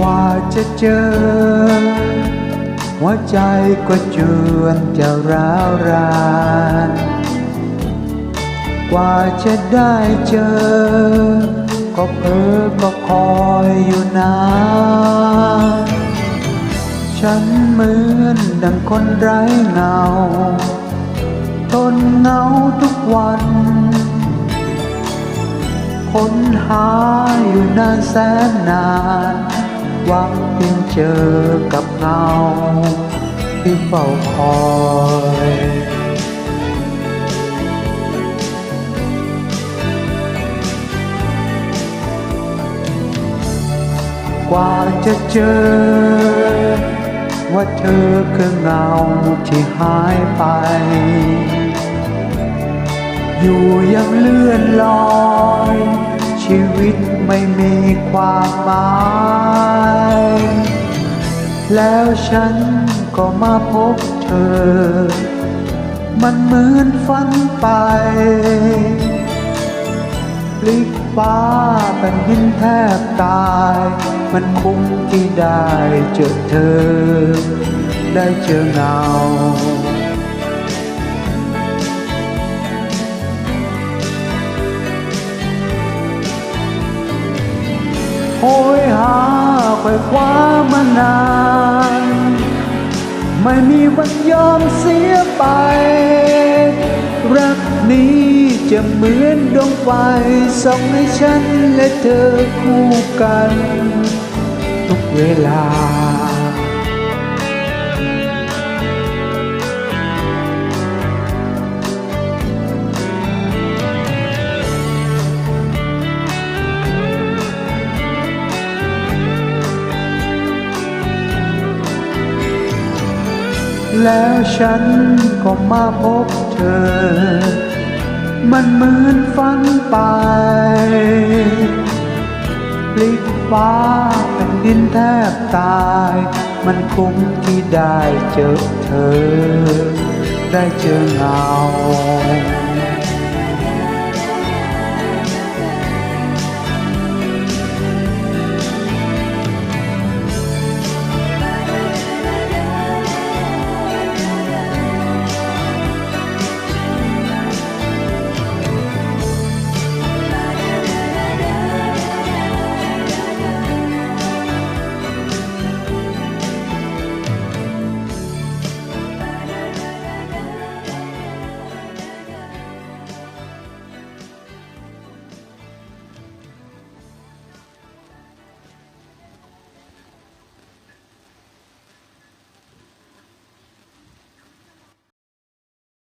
ว่าจะเจอ หัวใจก็จวนจะร้าวราน กว่าจะได้เจอ ก็เพ้อก็คอยอยู่นานฉันเหมือนดังคนไร้เงา ทนเหงาทุกวันค้นหาอยู่นานแสนนาน หวังเพียงเจอกับเงาที่เฝ้าคอยกว่าจะเจอ ว่าเธอคือเงาที่หายไป อยู่ยังเลื่อนลอย ชีวิตไม่มีความหมาย แล้วฉันก็มาพบเธอ มันเหมือนฝันไปพลิกฟ้าแผ่นดินแทบตาย มันคุ้มที่ได้เจอเธอ ได้เจอเงา โหยหาไขว่คว้ามานาน ไม่มีวันยอมเสียไป รักนี้จะเหมือนดวงไฟส่องให้ฉันและเธอคู่กัน ทุกเวลา แล้วฉันก็มาพบเธอ มันเหมือนฝันไปพลิกฟ้าเป็นดินแทบตาย มันคุ้มที่ได้เจอเธอ ได้เจอเงา